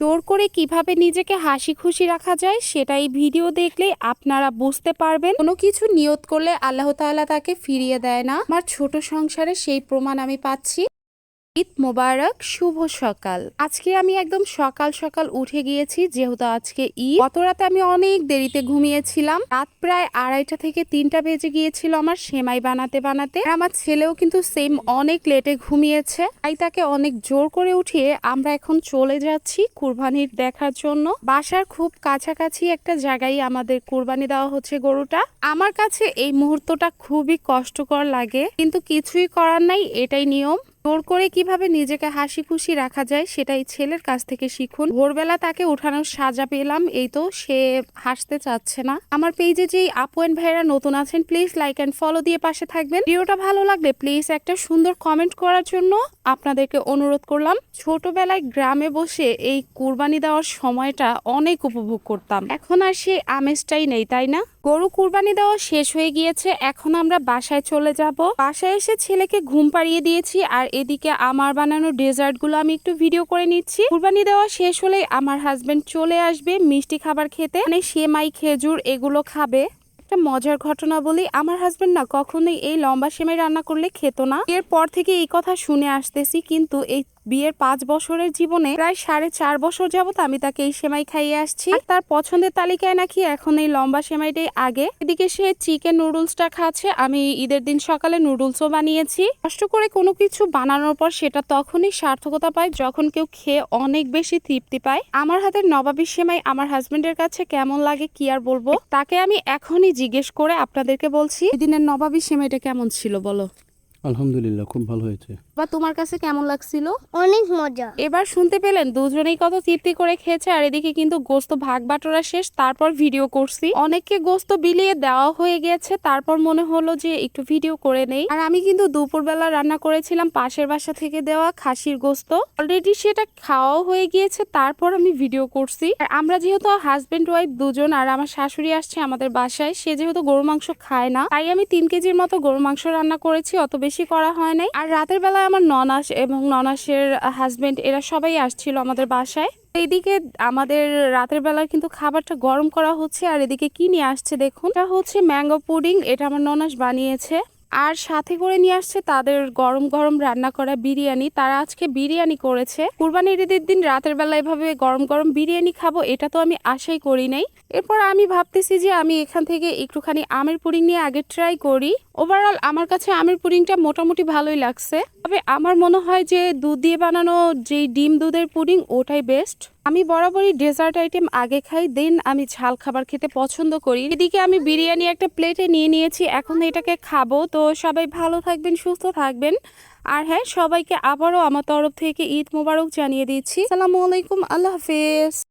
জোর করে কীভাবে নিজেকে হাসি খুশি রাখা যায় সেটা এই ভিডিও দেখলে আপনারা বুঝতে পারবেন। কোনো কিছু নিয়ত করলে আল্লাহ তাআলা তাকে ফিরিয়ে দেয় না। আমার ছোট সংসারে সেই প্রমাণ আমি পাচ্ছি। ঈদ মোবারক, শুভ সকাল। আজকে আমি একদম সকাল সকাল উঠে গিয়েছি, যেহেতু আজকে ঈদ। গত রাতে আমি অনেক দেরিতে ঘুমিয়েছিলাম। রাত প্রায় আড়াইটা থেকে তিনটা বেজে গিয়েছিল আমার সেমাই বানাতে বানাতে। আমার ছেলেও কিন্তু সেম অনেক লেটে ঘুমিয়েছে। তাই তাকে অনেক জোর করে উঠিয়ে আমরা এখন চলে যাচ্ছি কুরবানির দেখার জন্য। বাসার খুব কাছাকাছি একটা জায়গায় আমাদের কুরবানি দেওয়া হচ্ছে গরুটা। আমার কাছে এই মুহূর্তটা খুবই কষ্টকর লাগে, কিন্তু কিছুই করার নাই, এটাই নিয়ম। জোর করে কীভাবে নিজেকে হাসি খুশি রাখা যায় সেটাই ছেলের কাছ থেকে শিখুন। ভোরবেলা তাকে উঠানোর সাজা পেলাম, এই তো সে হাসতে চাচ্ছে না। আমার পেজে যেই আপু অ্যান্ড ভাইরা নতুন আছেন প্লিজ লাইক অ্যান্ড ফলো দিয়ে পাশে থাকবেন। ভিডিওটা ভালো লাগলে প্লিজ একটা সুন্দর কমেন্ট করার জন্য আপনাদেরকে অনুরোধ করলাম, ছোটবেলায় গ্রামে বসে এই কুরবানি দেওয়ার সময়টা অনেক উপভোগ করতাম। এখন আর সেই আমেজটাই নেই, তাই না? গরু কুরবানি দেওয়া শেষ হয়ে গিয়েছে, এখন আমরা বাসায় চলে যাব। বাসায় এসে ছেলেকে ঘুম পাড়িয়ে দিয়েছি আর এদিকে আমার বানানো ডেজার্টগুলো আমি একটু ভিডিও করে নিচ্ছি। কুরবানি দেওয়া শেষ হলেই আমার হাজবেন্ড চলে আসবে মিষ্টি খাবার খেতে। মানে সেমাই, খেজুর এগুলো খাবে। একটা মজার ঘটনা বলি। আমার হাজবেন্ড না কখনোই এই লম্বা সেমাই রান্না করলে খেত না। এরপর থেকে এই কথা শুনে আসতেছি, কিন্তু এই বিয়ের পাঁচ বছরের জীবনে প্রায় সাড়ে চার বছর যাবত আমি তাকে এই সেমাই খাইয়ে আসছি। তার পছন্দের তালিকায় নাকি এখন এই লম্বা সেমাইটাই আগে। এদিকে সে চিকেন নুডলসটা খাচ্ছে, আমি ঈদের দিন সকালে নুডলসও বানিয়েছি। কষ্ট করে কোনো কিছু বানানোর পর সেটা তখনই সার্থকতা পায় যখন কেউ খেয়ে অনেক বেশি তৃপ্তি পায়। আমার হাতের নবাবী সেমাই আমার হাজবেন্ডের কাছে কেমন লাগে কি আর বলব? তাকে আমি এখনই জিজ্ঞেস করে আপনাদেরকে বলছি এদিনের নবাবী সেমাইটা কেমন ছিল বলো? আলহামদুলিল্লাহ খুব ভালো হয়েছে। বা তোমার কাছে কেমন লাগছিল? অনেক মজা। এবার শুনতে পেলেন দুজনেই কত তৃপ্তি করে খেয়েছে আর এদিকে কিন্তু গোস্ত ভাগ বাটোরা শেষ তারপর ভিডিও করছি। অনেককে গোস্ত বিলিয়ে দেওয়া হয়ে গেছে তারপর মনে হলো যে একটু ভিডিও করে নেই। আর আমি কিন্তু দুপুরবেলা রান্না করেছিলাম পাশের বাসা থেকে দেওয়া খাসির গোস্ত। অলরেডি সেটা খাওয়াও হয়ে গিয়েছে তারপর আমি ভিডিও করছি। আর আমরা যেহেতু হাজবেন্ড ওয়াইফ দুজন আর আমার শাশুড়ি আসছে আমাদের বাসায় সে যেহেতু গরু মাংস খায় না তাই আমি তিন কেজির মতো গরু মাংস রান্না করেছি অত বেশি করা হয় নাই। আর রাতের বেলায় আমার ননাস এবং ননাসের হাজবেন্ড এরা সবাই আসছিল আমাদের বাসায়। এদিকে আমাদের রাতের বেলায় কিন্তু খাবারটা গরম করা হচ্ছে আর এদিকে কি নিয়ে আসছে দেখুন। এটা হচ্ছে ম্যাঙ্গো পুডিং এটা আমার ননাস বানিয়েছে। আর সাথে করে নিয়ে আসছে তাদের গরম গরম রান্না করা বিরিয়ানি। তারা আজকে বিরিয়ানি করেছে। কুরবানির ঈদের দিন রাতের বেলা এভাবে গরম গরম বিরিয়ানি খাব, এটা তো আমি আশাই করি নাই। এরপর আমি ভাবতেছি যে আমি এখান থেকে একটুখানি আমের পুডিং নিয়ে আগে ট্রাই করি। ওভারঅল আমার কাছে আমের পুডিংটা মোটামুটি ভালোই লাগছে। তবে আমার মনে হয় যে দুধ দিয়ে বানানো যেই ডিম দুধের পুডিং, ওটাই বেস্ট আমি বরাবরই ডেজার্ট আইটেম আগে খাই দেন আমি ঝাল খাবার খেতে পছন্দ করি। এদিকে আমি বিরিয়ানি একটা প্লেটে নিয়ে নিয়েছি, এখন এটাকে খাব। তো সবাই ভালো থাকবেন, সুস্থ থাকবেন। আর হ্যাঁ সবাইকে আবারও আমার তরফ থেকে ঈদ মোবারক জানিয়ে দিচ্ছি। সালামু আলাইকুম, আল্লাহ হাফেজ।